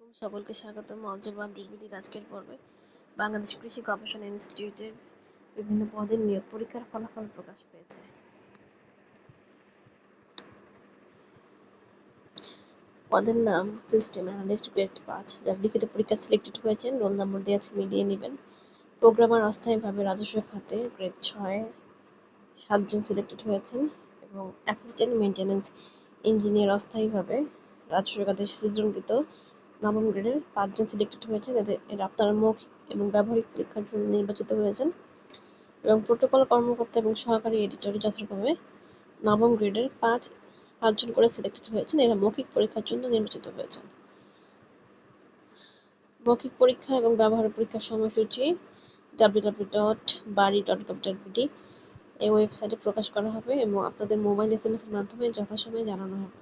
আলাইকুম। সকলকে স্বাগতম। অলজেবা আপডেট আজকের পর্বে বাংলাদেশ কৃষি গবেষণা ইনস্টিটিউটের বিভিন্ন পদের নিয়োগ পরীক্ষার ফলাফল প্রকাশ পেয়েছে। পদের নাম সিস্টেম অ্যানালিস্ট গ্রেড পাঁচ। যার লিখিত পরীক্ষা সিলেক্টেড হয়েছেন রোল নম্বর দিয়ে আছে মিলিয়ে নেবেন। প্রোগ্রামার অস্থায়ীভাবে রাজস্ব খাতে গ্রেড ছয় সাতজন সিলেক্টেড হয়েছেন এবং অ্যাসিস্ট্যান্ট মেনটেন্যান্স ইঞ্জিনিয়ার অস্থায়ীভাবে রাজস্ব খাতে সৃজনকৃত নবম গ্রেডের পাঁচজন সিলেক্টেড হয়েছেন এদের আপনারা মৌখিক এবং ব্যবহারিক পরীক্ষার জন্য নির্বাচিত হয়েছেন এবং প্রোটোকল কর্মকর্তা এবং সহকারী এডিটর যথাক্রমে নবম গ্রেডের পাঁচ, পাঁচজন করে সিলেক্টেড হয়েছেন, এরা মৌখিক পরীক্ষার জন্য নির্বাচিত হয়েছেন। মৌখিক পরীক্ষা এবং ব্যবহারিক পরীক্ষার সময়সূচি ডাব্লিউ ডাব্লিউ ডট বাড়ি dot gov dot B D এই ওয়েবসাইটে প্রকাশ করা হবে এবং আপনাদের মোবাইল এস এম এস এর মাধ্যমে যথাসময়ে জানানো হবে।